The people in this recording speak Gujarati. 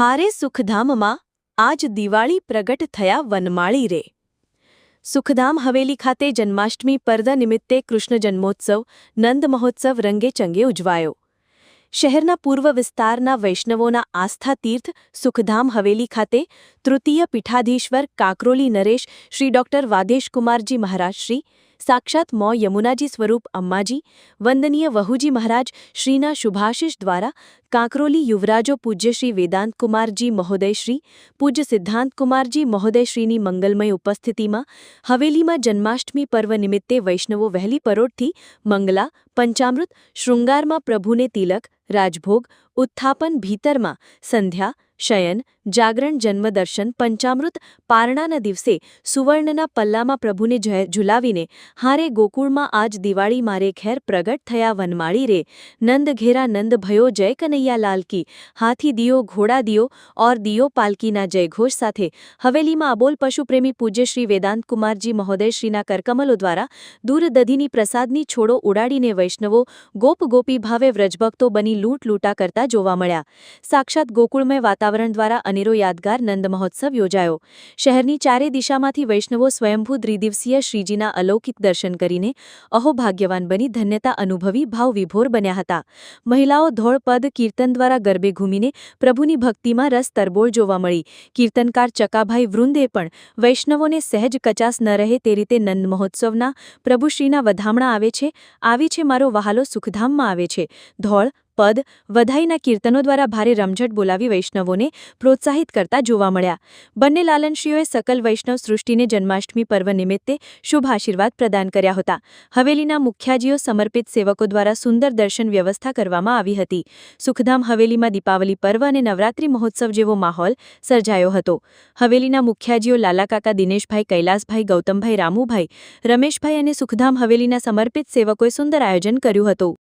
હારે સુખધામમાં આજ દિવાળી પ્રગટ થયા વનમાળી રે. સુખધામ હવેલી ખાતે જન્માષ્ટમી પર્વ નિમિત્તે કૃષ્ણ જન્મોત્સવ, નંદ મહોત્સવ રંગે ચંગે ઉજવાયો. શહેરના પૂર્વ વિસ્તારના વૈષ્ણવોના આસ્થા તીર્થ સુખધામ હવેલી ખાતે તૃતીય પીઠાધીશ્વર કાકરોલી નરેશ શ્રી ડોક્ટર વાદેશકુમારજી મહારાજ શ્રી સાક્ષાત મો યમુનાજી સ્વરૂપ અમ્માજી, વંદનીય વહુજી મહારાજ શ્રીના શુભાશિષ દ્વારા કાંકરોલી યુવરાજો પૂજ્ય શ્રી વેદાંત કુમારજી મહોદયશ્રી પૂજ્ય સિદ્ધાંત કુમારજી મહોદયશ્રીની મંગલમય ઉપસ્થિતિમાં હવેલીમાં જન્માષ્ટમી પર્વ નિમિત્તે વૈષ્ણવો વહેલી પરોઢથી મંગલા, પંચામૃત, શૃંગારમાં પ્રભુને તિલક રાજભોગ, ઉત્થાપન ભીતરમાં, સંધ્યા, શયન, જાગરણ, જન્મદર્શન, પંચામૃત, પારણાના દિવસે સુવર્ણના પલ્લામાં પ્રભુને ઝુલાવીને, હારે ગોકુળમાં આજ દિવાળી મારે ખેર પ્રગટ થયા વનમાળી રે. નંદ ઘેરા નંદ ભયો જય કનૈયા લાલ કી. હાથી દિયો, ઘોડા દિયો, ઓર દિયો પાલકીના જયઘોષ સાથે. હવેલીમાં અબોલ પશુપ્રેમી પૂજ્ય શ્રી વેદાંત કુમારજી મહોદયશ્રીના કરકમલો દ્વારા દૂરદધીની પ્રસાદની છોડો ઉડાડીને વૈષ્ણવો ગોપ ગોપી ભાવે વ્રજભક્તો બની લૂંટ લૂંટા કરતા જોવા મળ્યા. સાક્ષાત ગોકુળમય વાતાવરણ દ્વારા અનેરો યાદગાર નંદ મહોત્સવ યોજાયો. શહેરની ચારે દિશામાંથી વૈષ્ણવો સ્વયંભૂ ત્રિદિવસીય શ્રીજીના અલૌકિક દર્શન કરીને અહોભાગ્યવાન બની ધન્યતા અનુભવી ભાવવિભોર બન્યા હતા. મહિલાઓ ધોળ, પદ, કીર્તન દ્વારા ગરબે ઘૂમીને પ્રભુની ભક્તિમાં રસ તરબોળ જોવા મળી. કીર્તનકાર ચકાભાઈ વૃંદે પણ વૈષ્ણવોને સહેજ કચાસ ન રહે તે રીતે નંદ મહોત્સવના પ્રભુશ્રીના વધામણા આવે છે, આવી છે મારો વહાલો સુખધામમાં આવે છે. ધોળ પદ વધાઈના કીર્તનો દ્વારા ભારે રમઝટ બોલાવી વૈષ્ણવોને પ્રોત્સાહિત કરતા જોવા મળ્યા. બંને લાલનશ્રીઓએ સકલ વૈષ્ણવ સૃષ્ટિને જન્માષ્ટમી પર્વ નિમિત્તે શુભ આશીર્વાદ પ્રદાન કર્યા હતા. હવેલીના મુખ્યાજીઓ સમર્પિત સેવકો દ્વારા સુંદર દર્શન વ્યવસ્થા કરવામાં આવી હતી. સુખધામ હવેલીમાં દીપાવલી પર્વ અને નવરાત્રી મહોત્સવ જેવો માહોલ સર્જાયો હતો. હવેલીના મુખ્યાજીઓ લાલાકાકા દિનેશભાઈ, કૈલાસભાઈ, ગૌતમભાઈ, રામુભાઈ, રમેશભાઈ અને સુખધામ હવેલીના સમર્પિત સેવકોએ સુંદર આયોજન કર્યું હતું.